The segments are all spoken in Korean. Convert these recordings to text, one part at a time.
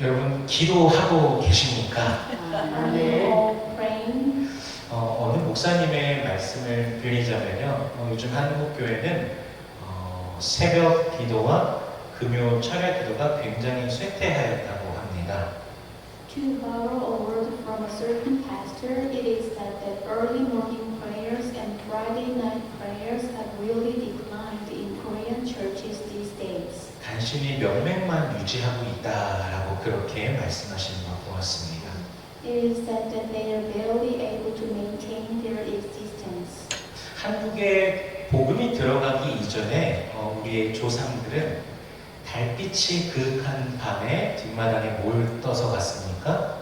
여러분 기도하고 계십니까? All praying? 어, 어느 목사님의 말씀을 빌리자면요. 어, 요즘 한국 교회는 어, 새벽 기도와 금요 철야 기도가 굉장히 쇠퇴하였다고 합니다. To borrow a word from a certain pastor, it is that the early morning prayers and Friday night prayers have really declined in Korean churches these days. 단순히 명맥만 유지하고 있다라고 그렇게 말씀하시는 것 보았습니다. It is that, that they are barely able to maintain their existence. 한국에 복음이 들어가기 이전에 어, 우리의 조상들은 달빛이 그윽한 밤에 뒷마당에 뭘 떠서 갔습니까?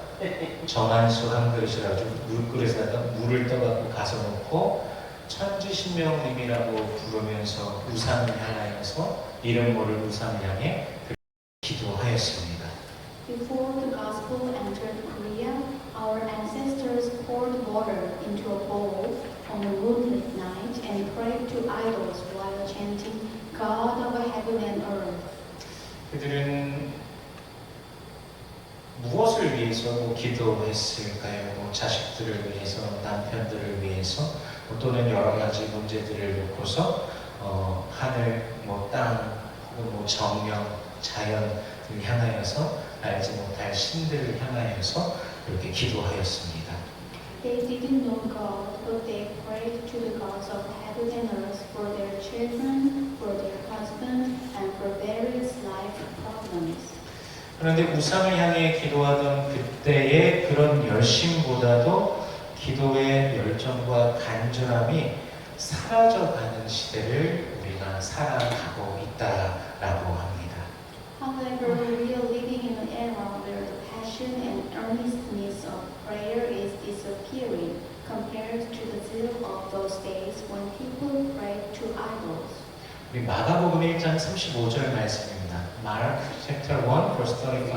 정한수 한 그릇이라 좀 물그릇에다가 물을 떠갖고 가서 놓고 천지신명님이라고 부르면서 우상을 향하여서 이름 모를 우상을 향해 기도하였습니다. Before the gospel entered Korea, our ancestors poured water into a bowl on a moonlit night and prayed to idols while chanting, God of heaven and earth. 그들은 무엇을 위해서 뭐 기도했을까요? 뭐 자식들을 위해서, 남편들을 위해서, 뭐 또는 여러 가지 문제들을 놓고서 어, 하늘, 뭐 땅, 혹은 뭐 정령, 자연 을 향하여서 알지 못할 신들을 향하여서 그렇게 기도하였습니다. They didn't know God, but they prayed to the gods of heaven and earth for their children, for their husband, and for various life problems. 그런데 우상을 향해 기도하던 그때의 그런 열심보다도 기도의 열정과 간절함이 사라져가는 시대를 우리가 살아가고 있다라고 합니다. However, we are living in an era where the passion and earnestness of prayer is disappearing compared to the zeal of those days when people prayed to idols. 우리 마가복음 1장 35절 말씀입니다. Mark chapter 1 verse 35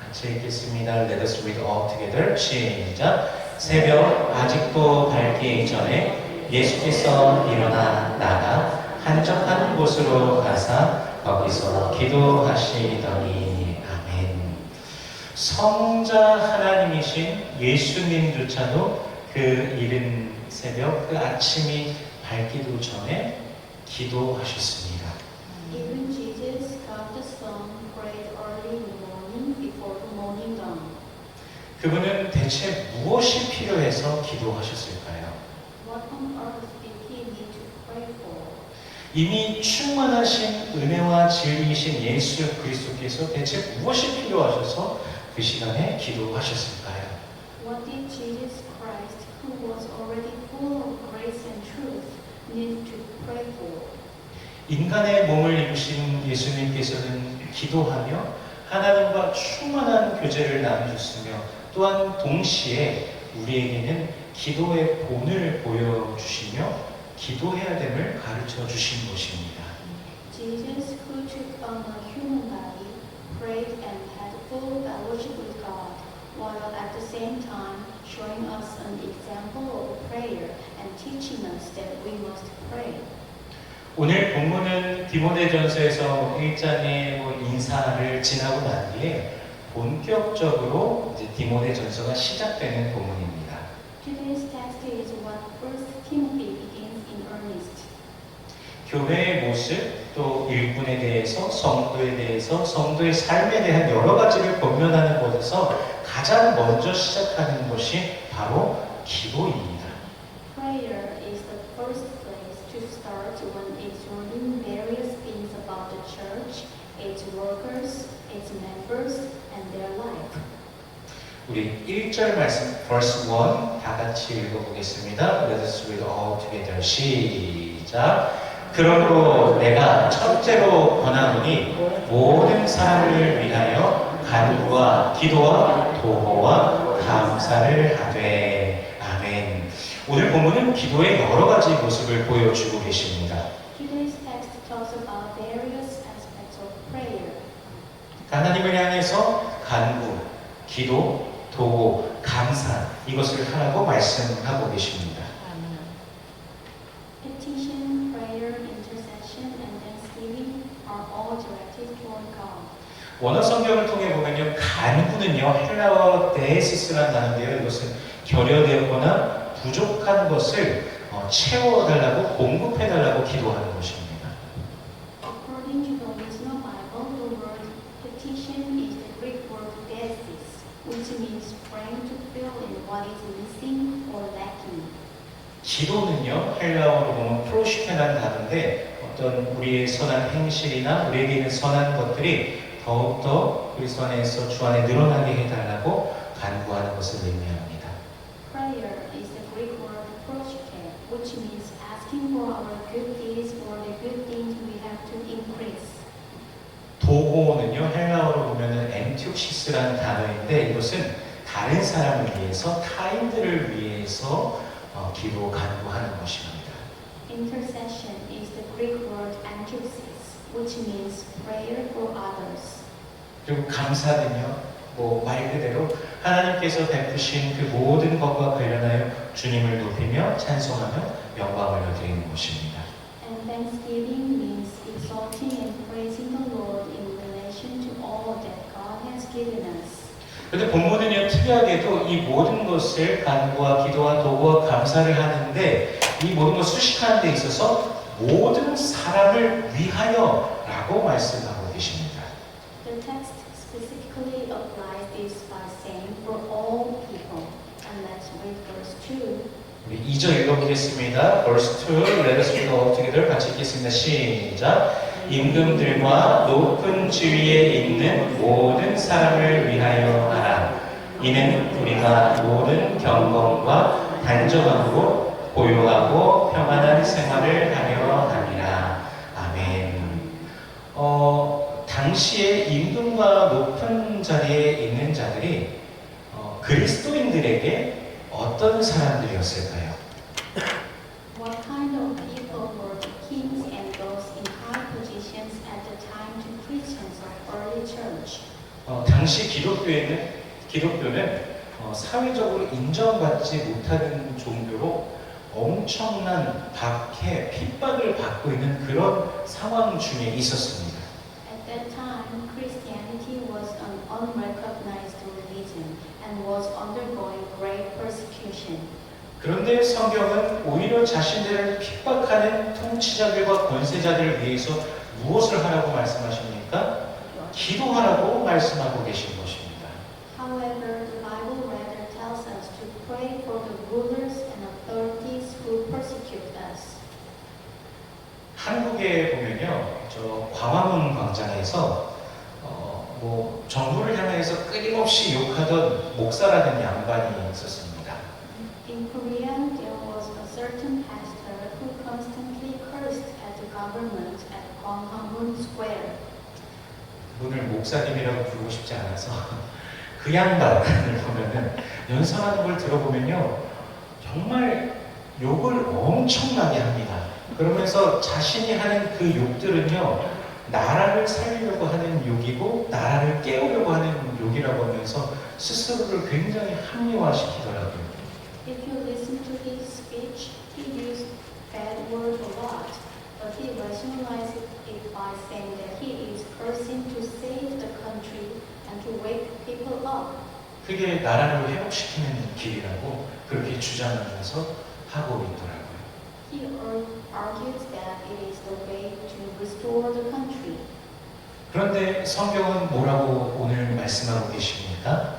같이 읽겠습니다. Let us read all together. 시작. 새벽 아직도 밝기 전에 예수께서 일어나 나가 한적한 곳으로 가사 거기서 기도하시더니 아멘. 성자 하나님이신 예수님조차도 그 이른 새벽 그 아침이 밝기도 전에 기도하셨습니다. Even Jesus, God the Son, prayed early in the morning before the morning dawn. 그분은 대체 무엇이 필요해서 기도하셨을까요? What on earth did he need to pray for? 이미 충만하신 은혜와 진리이신 예수 그리스도께서 대체 무엇이 필요하셔서 그 시간에 기도하셨을까요? What did Jesus Christ, who was already full of grace and truth, need to pray for? 인간의 몸을 입으신 예수님께서는 기도하며 하나님과 충만한 교제를 나누셨으며 또한 동시에 우리에게는 기도의 본을 보여주시며 기도해야 됨을 가르쳐 주신 것입니다. Jesus, who took on a human body, prayed and had full fellowship with God, while at the same time showing us an example of prayer and teaching us that we must pray. 오늘 본문은 디모데전서에서 1장의 뭐 인사를 지나고 난 뒤에 본격적으로 이제 디모데 전서가 시작되는 본문입니다. Today's text is what First Timothy begins in earnest. 교회의 모습 또 일꾼에 대해서 성도에 대해서 성도의 삶에 대한 여러 가지를 권면하는 것에서 가장 먼저 시작하는 것이 바로 기도입니다. Prayer is the first place to start when exhorting various things about the church, its workers, its members, and their life. 우리 1절 말씀 verse 1다 같이 읽어보겠습니다. Let us read all together. 시작. 그러므로 내가 첫째로 권하노니 모든 사람을 위하여 간구와 기도와 도보와 감사를 하되 아멘. 오늘 본문은 기도의 여러 가지 모습을 보여주고 계십니다. Today's text talks about various aspects of prayer. 하나님을 향해서 간구, 기도, 도고, 감사 이것을 하라고 말씀하고 계십니다. Petition, prayer, intercession, and thanksgiving are all directed toward God. 원어 성경을 통해 보면요, 간구는요, 헬라어 데시스라는 단어인데요. 이것은 결여되었거나 부족한 것을 어, 채워달라고 공급해달라고 기도하는 것입니다. According to the original Bible, the word petition is the Greek word desis, which means praying to fill in what is missing or lacking. 기도는요, 헬라어로 보면 프로시케라는 단어인데 어떤 우리의 선한 행실이나 우리에게 있는 선한 것들이 더욱더 그리스도 안에서 주 안에 늘어나게 해달라고 간구하는 것을 의미합니다. Prayer is the Greek word proshke, which means asking for our good deeds or the good things we have to increase. 도고는요, 보면은 엔티옥시스라는 단어인데 이것은 다른 사람을 위해서 타인들을 위해서 어, 기도 간구하는 것입니다. Intercession is the Greek word antithesis, which means prayer for others. 그리고 감사는요, 뭐 말 그대로 하나님께서 베푸신 그 모든 것과 관련하여 주님을 높이며 찬송하며 영광을 올려드리는 것입니다. And thanksgiving means exalting and praising the Lord in relation to all that God has given us. 그런데 본문은요, 특이하게도 이 모든 것을 간구와 기도와 도구와 감사를 하는데 이 모든 것을 수식하는 데 있어서 모든 사람을 위하여 라고 말씀하고 계십니다. The text specifically applies this by saying for all people. And let's read verse 2. 우리 2절 읽어보겠습니다. Verse 2, let us read all together. 같이 읽겠습니다. 시작. 임금들과 높은 지위에 있는 모든 사람을 위하여 하라. 이는 우리가 모든 경건과 단정함으로 고요하고 평안한 생활을 하려 함이라. 아멘. 어, 당시에 임금과 높은 자리에 있는 자들이 어, 그리스도인들에게 어떤 사람들이었을까요? What kind of people were the kings and those in high positions at the time to Christians of early church? 어, 당시 기독교에는 기독교는 어, 사회적으로 인정받지 못하는 종교로 엄청난 박해, 핍박을 받고 있는 그런 상황 중에 있었습니다. At that time, Christianity was an unrecognized religion and was undergoing great persecution. 그런데 성경은 오히려 자신들을 핍박하는 통치자들과 권세자들을 위해서 무엇을 하라고 말씀하십니까? 기도하라고 말씀하고 계신 것입니다. However, the Bible rather tells us to pray for the rulers and authorities who persecute us. 한국에 보면요, 저 광화문 광장에서 어, 뭐 정부를 향해서 끊임없이 욕하던 목사라는 양반이 있었습니다. In Korea, there was a certain pastor who constantly cursed at the government at Gwanghwamun Square. 분을 목사님이라고 부르고 싶지 않아서 그 양반을 보면은 연설하는 걸 들어보면요, 정말 욕을 엄청나게 합니다. 그러면서 자신이 하는 그 욕들은요, 나라를 살리려고 하는 욕이고 나라를 깨우려고 하는 욕이라고 하면서 스스로를 굉장히 합리화시키더라고요. If you listen to his speech, he used bad words a lot, but he rationalized it by saying that he is cursing to save the country and to wake people up. 그게 나라를 회복시키는 길이라고 그렇게 주장하면서 하고 있더라고요. He ar- argues that it is the way to restore the country. 그런데 성경은 뭐라고 오늘 말씀하고 계십니까?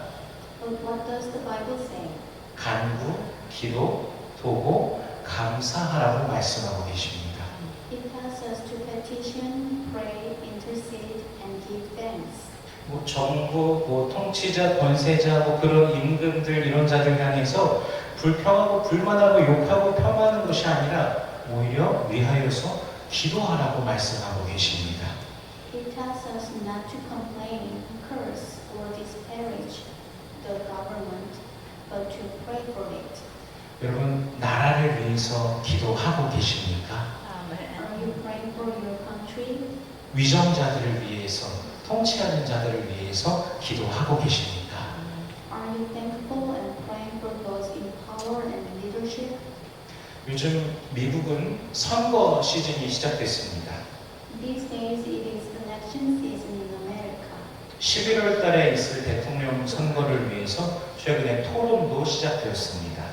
But what does the Bible say? 간구, 기도, 도고, 감사하라고 말씀하고 계십니다. Tells us to petition, pray, intercede, and give thanks. 뭐 정부, 뭐 통치자, 권세자, 뭐 그런 임금들 이런 자들 향해서 불평하고 불만하고 욕하고 폄하하는 것이 아니라 오히려 위하여서 기도하라고 말씀하고 계십니다. It tells us not to complain, curse, or disparage the government, but to pray for it. 여러분 나라를 위해서 기도하고 계십니까? Are you praying for your country? 위정자들을 위해서 통치하는 자들을 위해서 기도하고 계십니까? Are you thankful and praying for those in power and leadership? 요즘 미국은 선거 시즌이 시작됐습니다. These days it is election season in America. 11월 달에 있을 대통령 선거를 위해서 최근에 토론도 시작되었습니다.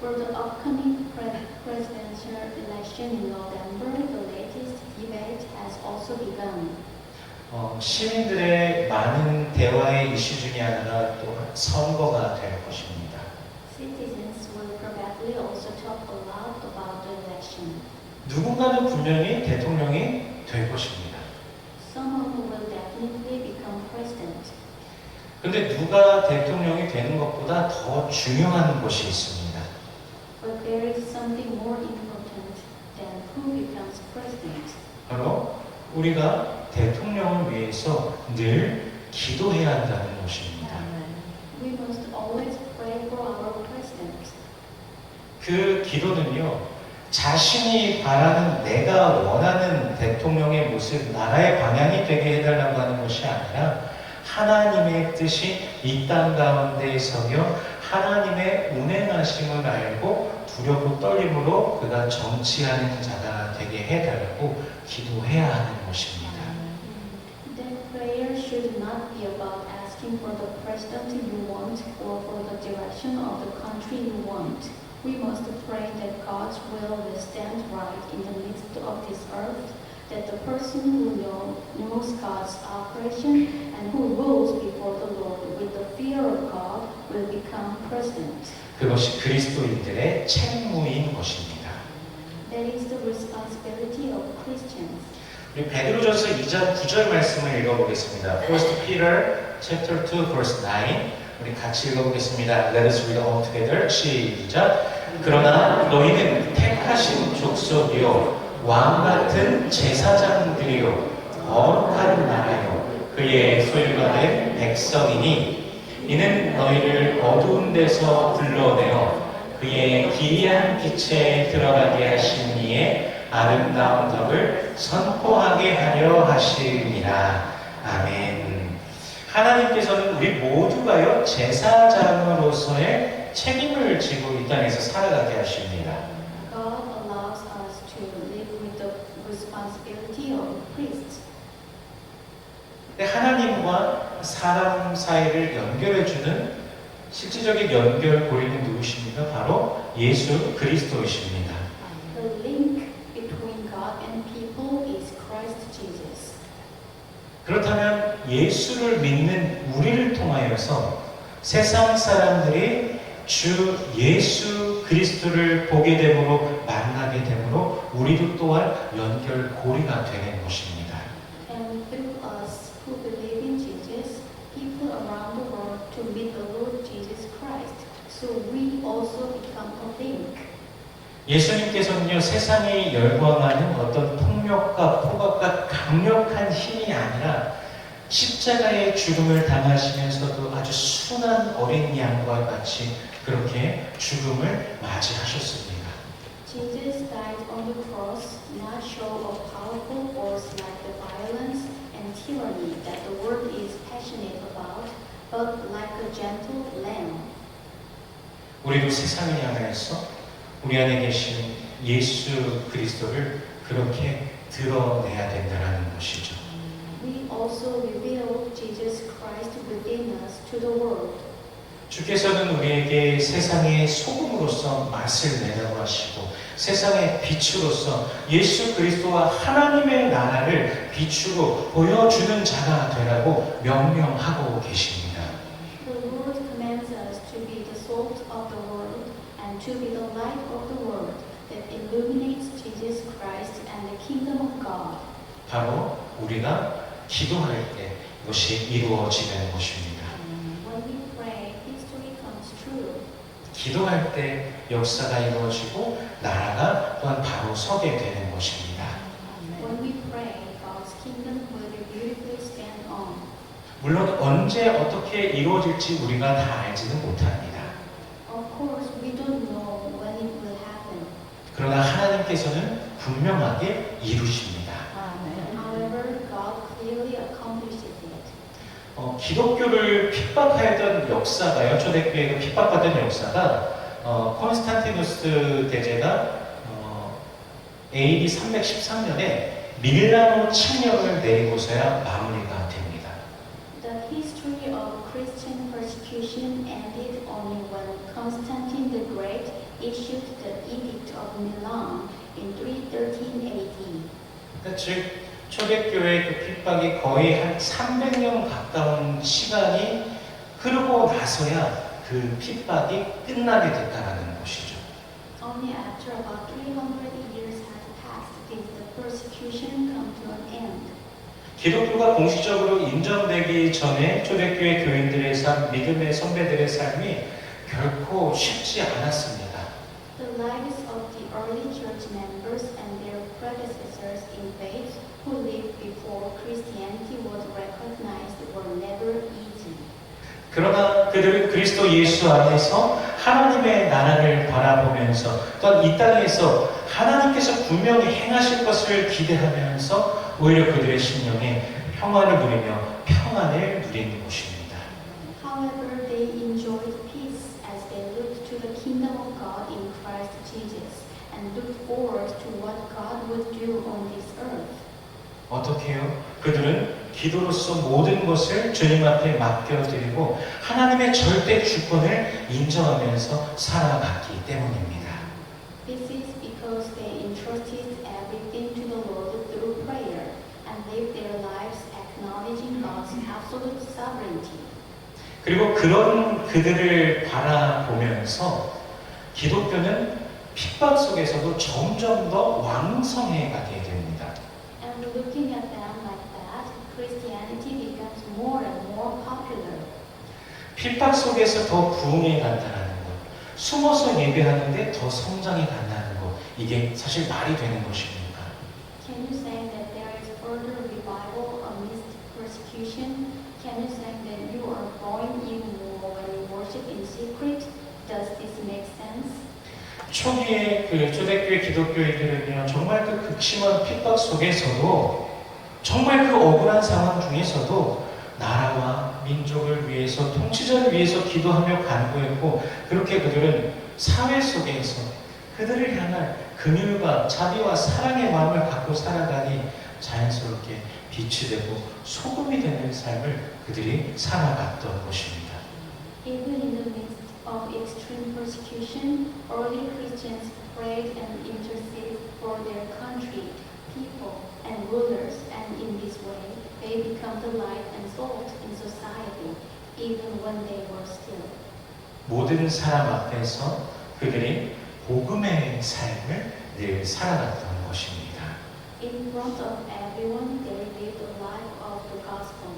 For the upcoming pre- presidential election in November, the debate has also begun. 어, 시민들의 많은 대화의 이슈 중에 하나가 또 선거가 될 것입니다. Citizens will probably also talk a lot about the election. 누군가는 분명히 대통령이 될 것입니다. Someone will definitely become president. 근데 누가 대통령이 되는 것보다 더 중요한 것이 있습니다. But there is something more important than who becomes president. 바로 우리가 대통령을 위해서 늘 기도해야 한다는 것입니다. We must always pray for our president. 그 기도는요, 자신이 바라는 내가 원하는 대통령의 모습, 나라의 방향이 되게 해달라고 하는 것이 아니라 하나님의 뜻이 이 땅 가운데 서며 하나님의 운행하심을 알고 두렵고 떨림으로 그가 정치하는 자가 되게 해달라고 기도해야 하는 것입니다. Then prayer should not be about asking for the president you want or for the direction of the country you want. We must pray that God's will will stand right in the midst of this earth, that the person who know, knows God's operation and who rules before the Lord with the fear of God will become president. 그것이 그리스도인들의 책무인 것입니다. 우리 베드로전서 2장 9절 말씀을 읽어보겠습니다. 1 Peter chapter 2 verse 9 우리 같이 읽어보겠습니다. Let us read all together. 시작. 그러나 너희는 택하신 족속이요 왕 같은 제사장들이요 거룩한 나라요 그의 소유가 된 백성이니 이는 너희를 어두운 데서 불러내어 그의 기이한 빛에 들어가게 하신 이의 아름다운 덕을 선포하게 하려 하시니라. 아멘. 하나님께서는 우리 모두가요, 제사장으로서의 책임을 지고 이 땅에서 살아가게 하십니다. 하나님과 사람 사이를 연결해주는 실질적인 연결 고리는 누구십니까? 바로 예수 그리스도이십니다. The link between God and people is Christ Jesus. 그렇다면 예수를 믿는 우리를 통하여서 세상 사람들이 주 예수 그리스도를 보게 되므로 만나게 되므로 우리도 또한 연결 고리가 되는 것입니다. And through us who believe in Jesus, people around the world to meet the Lord Jesus Christ. So we also become a link. 예수님께서는요 세상에 열광하는 어떤 폭력과 폭악과 강력한 힘이 아니라 십자가의 죽음을 당하시면서도 아주 순한 어린 양과 같이 그렇게 죽음을 맞이하셨습니다. Jesus died on the cross, not show a powerful force like the violence and tyranny that the world is passionate about, but like a gentle lamb. 우리도 세상을 향해서 우리 안에 계신 예수 그리스도를 그렇게 드러내야 된다는 것이죠. We also reveal Jesus Christ within us to the world. 주께서는 우리에게 세상의 소금으로서 맛을 내라고 하시고 세상의 빛으로서 예수 그리스도와 하나님의 나라를 비추고 보여주는 자가 되라고 명령하고 계십니다. The Lord commands us to be the salt of the world and to be the light of the world that illuminates Jesus Christ and the kingdom of God. 바로 우리가 기도할 때 이것이 이루어지는 것입니다. When we pray, history comes true. 기도할 때 역사가 이루어지고 나라가 또한 바로 서게 되는 것입니다. When we pray, God's kingdom will be beautifully stand on. 물론 언제 어떻게 이루어질지 우리가 다 알지는 못합니다. Of course, we don't know when it will happen. 그러나 하나님께서는 분명하게 이루십니다. However, God clearly accomplishes it. 어, 기독교를 핍박하였던 역사가요, 초대교회가 핍박받던 역사가 어, 콘스탄티누스 대제가 어, AD 313년에 밀라노 침략을 내리고서야 마무리가 됩니다. The history of Christian persecution ended only when Constantine the Great issued the Edict of Milan in 313 AD. 그러니까 즉 초대교회 그 핍박이 거의 한 300년 가까운 시간이 흐르고 나서야 그 핍박이 끝나게 됐다라는 것이죠. Only after about 300 years had passed did the persecution come to an end. 기독교가 공식적으로 인정되기 전에 초대교회 교인들의 삶, 믿음의 선배들의 삶이 결코 쉽지 않았습니다. The lives of the early church members and their predecessors in faith who lived before Christianity was recognized were never easy. 그러나 그들은 그리스도 예수 안에서 하나님의 나라를 바라보면서 또한 이 땅에서 하나님께서 분명히 행하실 것을 기대하면서 오히려 그들의 심령에 평안을 누리며 평안을 누리는 것입니다. However, they enjoyed peace as they looked to the kingdom of God in Christ Jesus and looked forward to what God would do on this earth. 어떻게 해요? 그들은 기도로서 모든 것을 주님 앞에 맡겨드리고 하나님의 절대 주권을 인정하면서 살아갔기 때문입니다. This is because they entrusted everything to the Lord through prayer and lived their lives acknowledging God's absolute sovereignty. 그리고 그런 그들을 바라보면서 기독교는 핍박 속에서도 점점 더 왕성해 가게 됩니다. Looking at them like that, Christianity becomes more and more popular. 핍박 속에서 더 부흥해 간다는 것, 숨어서 예배하는데 더 성장해 간다는 것, 이게 사실 말이 되는 것입니까? Can you say that there is further revival amidst persecution? Can you say that you are growing even more when you worship in secret? Does this make sense? 초기에 그 초대교회 기독교인들은요, 정말 그 극심한 핍박 속에서도, 정말 그 억울한 상황 중에서도 나라와 민족을 위해서, 통치자를 위해서 기도하며 간구했고, 그렇게 그들은 사회 속에서 그들을 향한 긍휼과 자비와 사랑의 마음을 갖고 살아가니 자연스럽게 빛이 되고 소금이 되는 삶을 그들이 살아갔던 것입니다. Even in the midst of extreme persecution, early Christians prayed and interceded for their country, people, and rulers, and in this way they become the light and salt in society, even when they were still. 모든 사람 앞에서 그들이 복음의 삶을 늘 살아갔던 것입니다. In front of everyone, they lived a life of the gospel.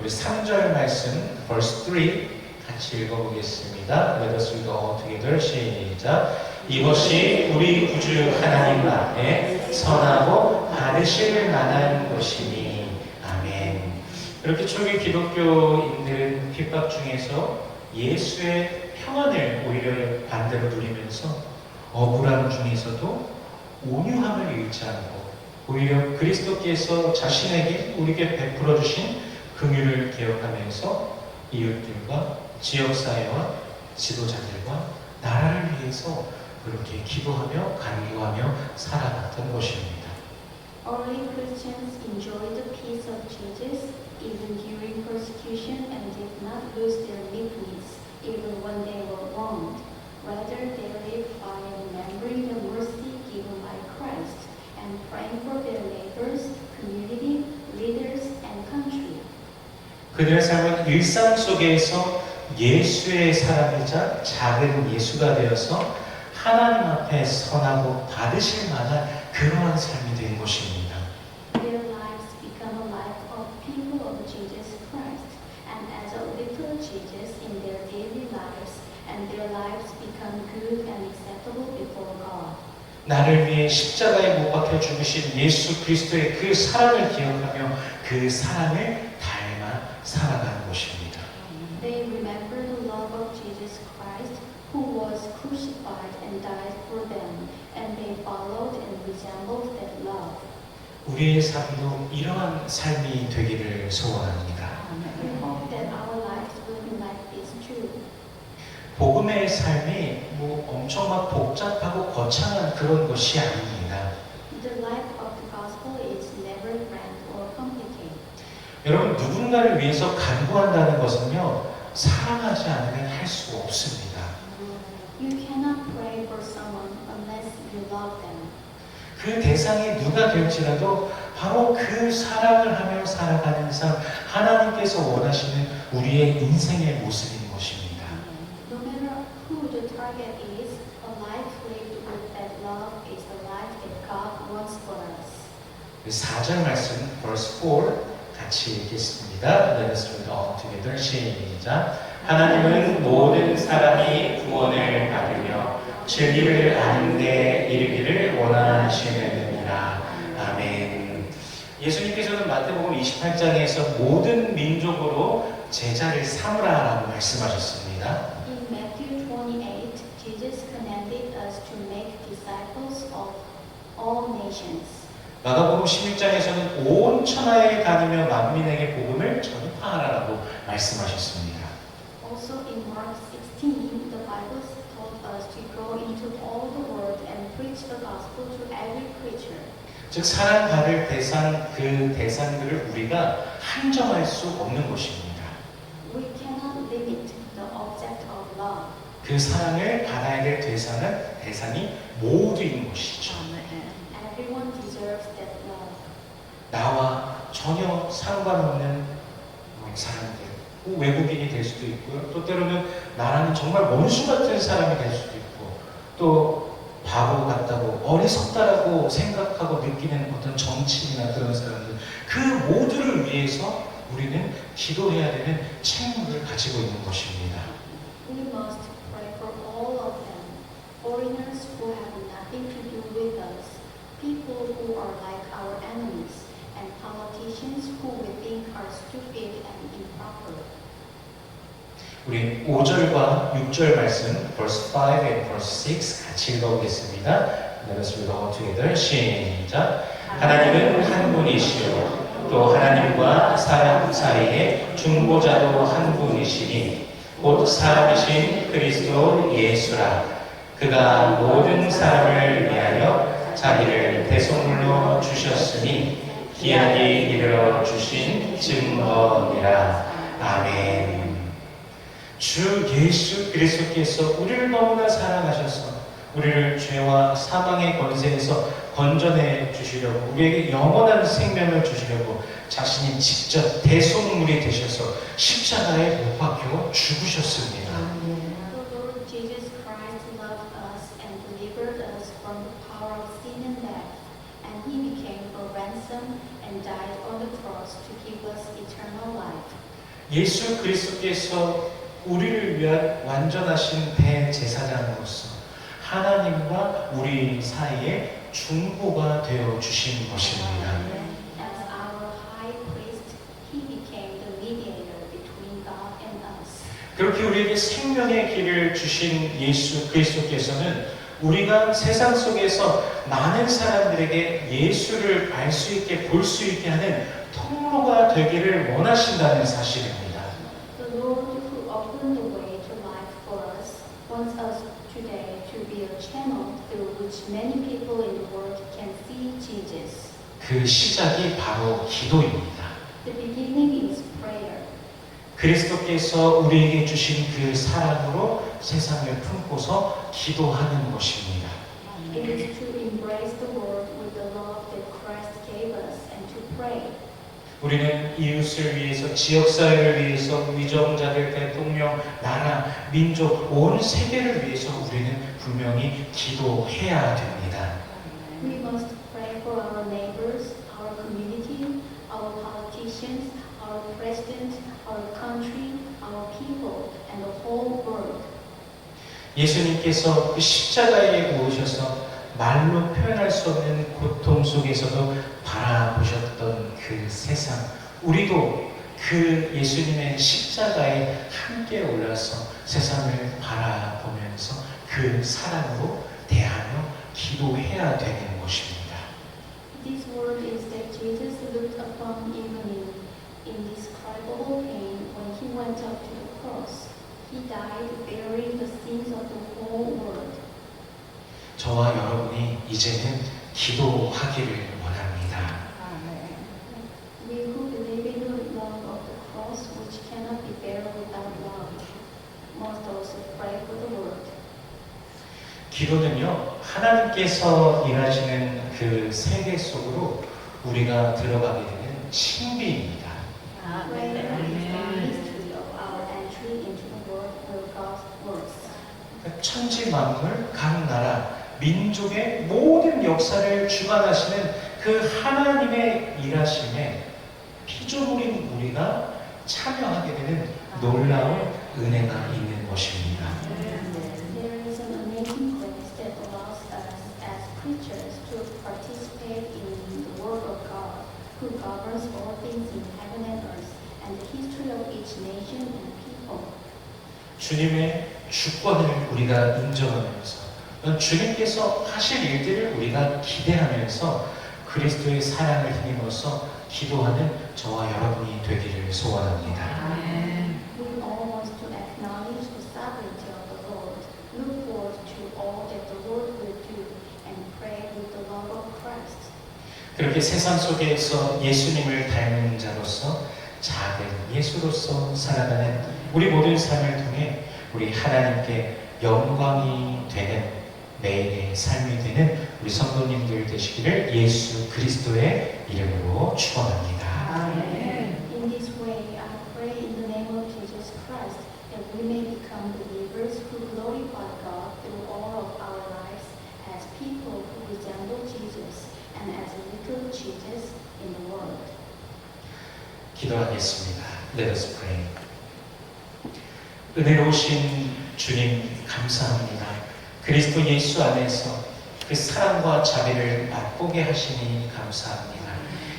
우리 3절 말씀, verse 3 같이 읽어보겠습니다. Let us together. 시작. 이것이 우리 구주 하나님 앞에 선하고 받으실 만한 것이니. 아멘. 이렇게 초기 기독교인들은 핍박 중에서 예수의 평안을 오히려 반대로 누리면서 억울함 중에서도 온유함을 잃지 않고 오히려 그리스도께서 자신에게 우리에게 베풀어 주신 긍휼을 기억하면서 이웃들과 지역사회와 지도자들과 나라를 위해서 그렇게 기도하며 간구하며 살아갔던 것입니다. Early Christians enjoyed the peace of Jesus even during persecution and did not lose their meekness even when they were wronged. Rather, they lived by remembering the mercy given by Christ and praying for their neighbors, community, leaders, and country. 그들의 삶은 일상 속에서 예수의 사람이자 작은 예수가 되어서 하나님 앞에 선하고 받으실 만한 그러한 삶이 된 것입니다. 나를 위해 십자가에 못 박혀 죽으신 예수 그리스도의 그 사랑을 기억하며 그 사랑을 닮아 살아가는 것입니다. They remember the love of Jesus Christ, who was crucified and died for them, and they followed and resembled that love. 우리의 삶도 이러한 삶이 되기를 소원합니다. 복음의 삶이 뭐 엄청 막 복잡하고 거창한 그런 것이 아닙니다. The life of the gospel is never grand or complicated. 여러분 누군가 누군가를 위해서 간구한다는 것은요, 사랑하지 않으면 할 수 없습니다. You cannot pray for someone unless you love them. 그 대상이 누가 될지라도 바로 그 사랑을 하며 살아가는 삶, 하나님께서 원하시는 우리의 인생의 모습인 것입니다. No matter who the target is, a life lived with that love is the life that God wants for us. 그 4절 말씀, verse 4 같이 읽겠습니다. Let us read all together. 시작. 하나님은 모든 사람이 구원을 받으며 진리를 아는 데 이르기를 원하시느니라. 아멘. 예수님께서는 마태복음 28장에서 모든 민족으로 제자를 삼으라라고 말씀하셨습니다. In Matthew 28, Jesus commanded us to make disciples of all nations. 마가복음 16장에서는 온 천하에 다니며 만민에게 복음을 전파하라라고 말씀하셨습니다. Also in Mark 16, the Bible told us to go into all the world and preach the gospel to every creature. 즉 사랑받을 대상 그 대상들을 우리가 한정할 수 없는 것입니다. We cannot limit the object of love. 그 사랑을 받아야 될 대상은 대상이 모두인 것이죠. Everyone deserves that love. 나와 전혀 상관없는 어, 사람들, 뭐 외국인이 될 수도 있고요. 또 때로는 나라는 정말 원수 같은 사람이 될 수도 있고, 또 바보 같다고 어리석다라고 생각하고 느끼는 어떤 정치인이나 그런 사람들, 그 모두를 위해서 우리는 기도해야 되는 책무를 가지고 있는 것입니다. We must pray for all of them. Foreigners who have nothing to do with us, people who are like our enemies, and politicians who we think are stupid and improper. 우리 5절과 6절 말씀, verse 5 and verse 6 같이 읽어보겠습니다. Let us read all together. 시작. 하나님은 한 분이시요. 또 하나님과 사람 사이에 중보자도 한 분이시니 곧 사람이신 그리스도 예수라. 그가 모든 사람을 위하여 자기를 대속물로 주셨으니 기한이 이르러 주신 증거니라. 아멘. 주 예수 그리스도께서 우리를 너무나 사랑하셔서 우리를 죄와 사망의 권세에서 건져내 주시려고 우리에게 영원한 생명을 주시려고 자신이 직접 대속물이 되셔서 십자가에 못 박혀 죽으셨습니다. The Lord Jesus Christ loved us and delivered us from the power of sin and death, and He became a ransom and died on the cross to give us eternal life. 예수 그리스도께서 우리를 위한 완전하신 대제사장으로서 하나님과 우리 사이에 중보가 되어 주신 것입니다. 그렇게 우리에게 생명의 길을 주신 예수 그리스도께서는 우리가 세상 속에서 많은 사람들에게 예수를 알 수 있게 볼 수 있게 하는 통로가 되기를 원하신다는 사실입니다. The Lord who opened the way to life for us wants us today to be a channel through which many people in the world can see Jesus. 그 시작이 바로 기도입니다. The beginning is prayer. 그리스도께서 우리에게 주신 그 사랑으로 세상을 품고서 기도하는 것입니다. It is to embrace the world with the love that Christ gave us and to pray. 우리는 이웃을 위해서, 지역사회를 위해서, 위정자들, 대통령, 나라, 민족, 온 세계를 위해서 우리는 분명히 기도해야 됩니다. We must pray for our neighbors, our community, our politicians, our president, our country, our people, and the whole world. 예수님께서 그 십자가에 오셔서 말로 표현할 수 없는 고통 속에서도 바라보셨던 그 세상, 우리도 그 예수님의 십자가에 함께 올라서 세상을 바라보면서 그 사랑으로 대하며 기도해야 되는 것입니다. This word is that Jesus looked upon even in indescribable pain when he went up to the cross. He died bearing the sins of the whole world. 저와 여러분이 이제는 기도하기를 원합니다. 기도는요 하나님께서 일하시는 그 세계 속으로 우리가 들어가게 되는 신비입니다. 천지 만물, 각 나라, 민족의 모든 역사를 주관하시는 그 하나님의 일하심에 피조물인 우리가 참여하게 되는 놀라운 은혜가 있는 것입니다. 주님의 주권을 우리가 인정하면서 주님께서 하실 일들을 우리가 기대하면서 그리스도의 사랑을 힘입어서 기도하는 저와 여러분이 되기를 소원합니다. 그렇게 세상 속에서 예수님을 닮은 자로서 작은 예수로서 살아가는 우리 모든 삶을 통해 우리 하나님께 영광이 되는 매일의 삶이 되는 우리 성도님들 되시기를 예수 그리스도의 이름으로 축원합니다. In this way, I pray in the name of Jesus Christ that we may become believers who glorify God through all of our lives as people who resemble Jesus and as little Jesus in the world. 기도하겠습니다. Let us pray. 은혜로우신 주님 감사합니다. 그리스도 예수 안에서 그 사랑과 자비를 맛보게 하시니 감사합니다.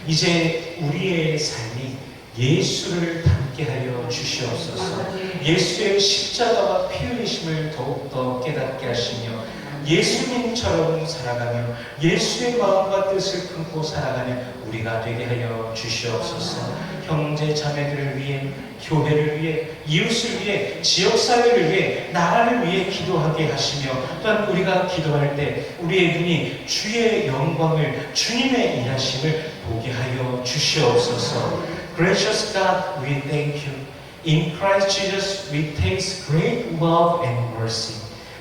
이제 우리의 삶이 예수를 닮게 하여 주시옵소서. 예수의 십자가와 피 흘리심을 더욱더 깨닫게 하시며 예수님처럼 살아가며 예수의 마음과 뜻을 품고 살아가는 우리가 되게 하여 주시옵소서. 형제 자매들을 위해 교회를 위해 이웃을 위해 지역사회를 위해 나라를 위해 기도하게 하시며 또한 우리가 기도할 때 우리의 눈이 주의 영광을 주님의 일하심을 보게 하여 주시옵소서. Gracious God, we thank you. In Christ Jesus, we taste great love and mercy.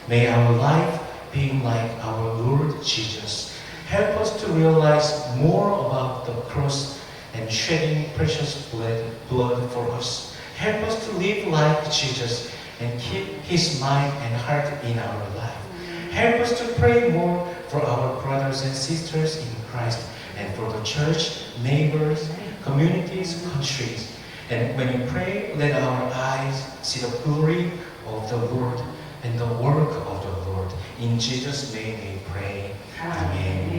May our life be like our Lord Jesus. Help us to realize more about the cross and shedding precious blood, blood for us. Help us to live like Jesus and keep his mind and heart in our life. Help us to pray more for our brothers and sisters in Christ and for the church, neighbors, communities, countries. And when we pray, let our eyes see the glory of the Lord and the work of. In Jesus' name we pray. Amen.